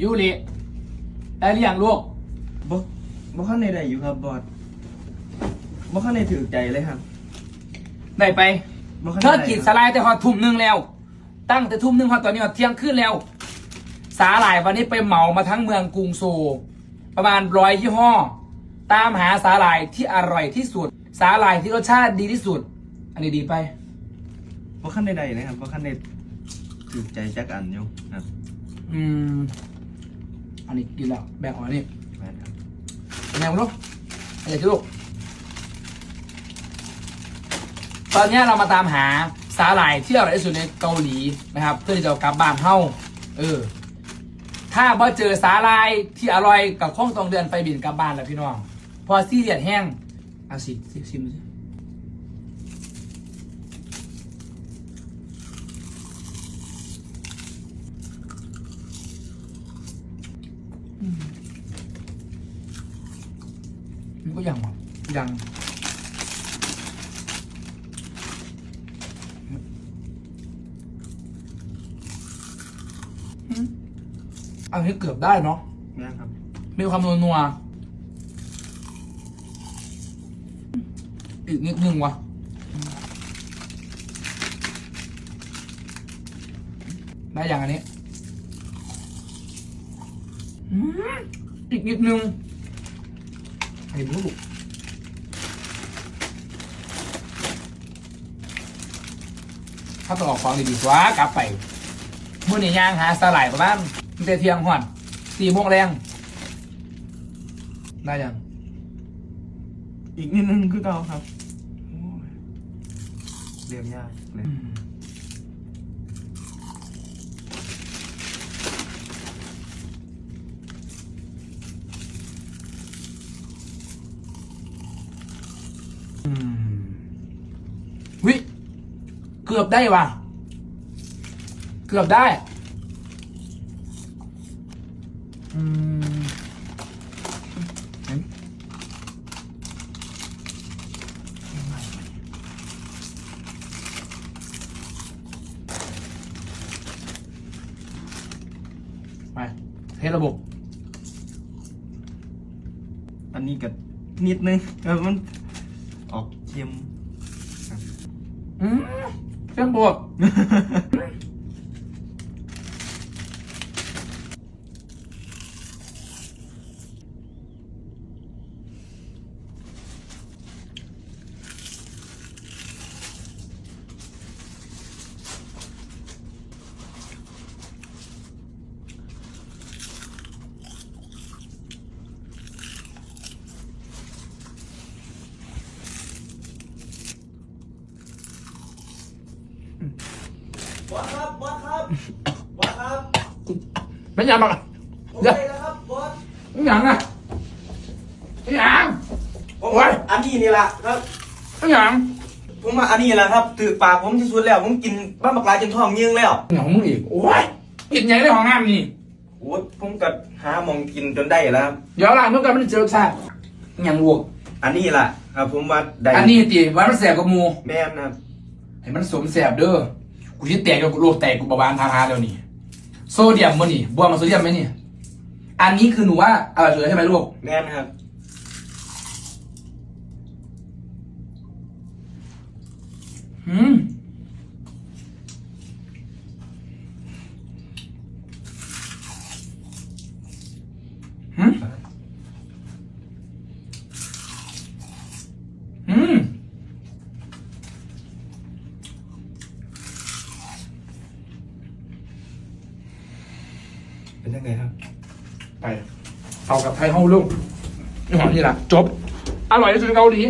ยูริได้หรือยังลูกบ่บ่ข้างในใดอยู่ครับบอสบ่ข้างในถือใจเลยครับได้ไปบ่ข้างเธในอกินสลายแต่หอดทุ่มหนึ่งแล้ว ตั้งแต่ทุ่มหนึ่งหอดตอนนี้หอดเที่ยงขึ้นแล้ว สาหร่ายวันนี้ไปเหมามาทั้งเมืองกรุงโซลประมาณร้อยยี่ห้อ ตามหาสาหร่ายที่อร่อยที่สุด สาหร่ายที่รสชาติดีที่สุด อันนี้ดีไป บ่ข้างในใดนะครับบ่ข้างในถือใจจักอันอยู่ครับ อืม อันนี้กินแล้วแบ่งออกอันนี้แม่นครับแนวลูกอะไรที่ลูกตอนนี้เรามาตามหาสาหร่ายที่อร่อยที่สุดในเกาหลีนะครับ เพื่อที่จะเอากลับบ้านเฮ้าเออ ถ้าบ่เจอสาหร่ายที่อร่อยกับข้องตรงเดือนไปบินกลับบ้านแล้วพี่น้อง พอซี่เลียดแห้งเอาสิสิชิมดูสิอืมมั นก็ยังวะยังอืมอันนี้เกือบได้เนาะแม่นครับ มีความนัวนัวอีกนิดนึงวะได้อย่างอันนี้อืมอีกนิดนึง ไอ้ลูกถ้าต้องออกของดีๆกว่ากลับไปมื่อนี้ย่างหาสลายประมาณตั้งแต่เที่ยงหอนสี่โมงแรงได้ยังอีกนิดนึงคือเก่าครับโอ้ยเรียกยากเลย วิเกือบได้ว่ะ เกือบได้ อืมเห็นไปเทสระบบ อันนี้ก็นิดนึงเออมัน ออกเค็มอืมเครื่องบวก บอสครับ บอสครับ บอสครับ ไม่ยังหรอกผมเดี๋ยวไปแล้วครับ บอสไม่ยังอะไม่ยังผมโอ้ยอันนี้นี่แหละครับไม่ยังผมมาอันนี้แหละครับถือปากผมที่สุดแล้ว ผมกินบ้าบักลายจนท้องเยื่องแล้วเหงามึงอีก โอ้ยกินยังได้ของน้ำนี่โอ้ยผมก็หาหมองกินจนได้แล้วครับเดี๋ยวหลังเมื่อกันไม่ได้เจอรสชาติยังบวกอันนี้แหละครับผมว่าได้อันนี้ตีวันมันแสบกับหมูแม่นนะครับเห็นมันสวมแสบเด้อ กูที่แตกกับกูโรคแตกกูเบาหวานทางหาแล้วนี่ โซเดียมมั้นี่บวมมาโซเดียมไหมนี่ อันนี้คือหนูว่าอร่อยสุดเลยใช่ไหมลูกแม่นครับ อืมหืมอืม เป็นยังไงครับ ไปเอากับไทยเฮาลูกนี่หอมนี่แหละจบ อร่อยที่สุดในเกาหลี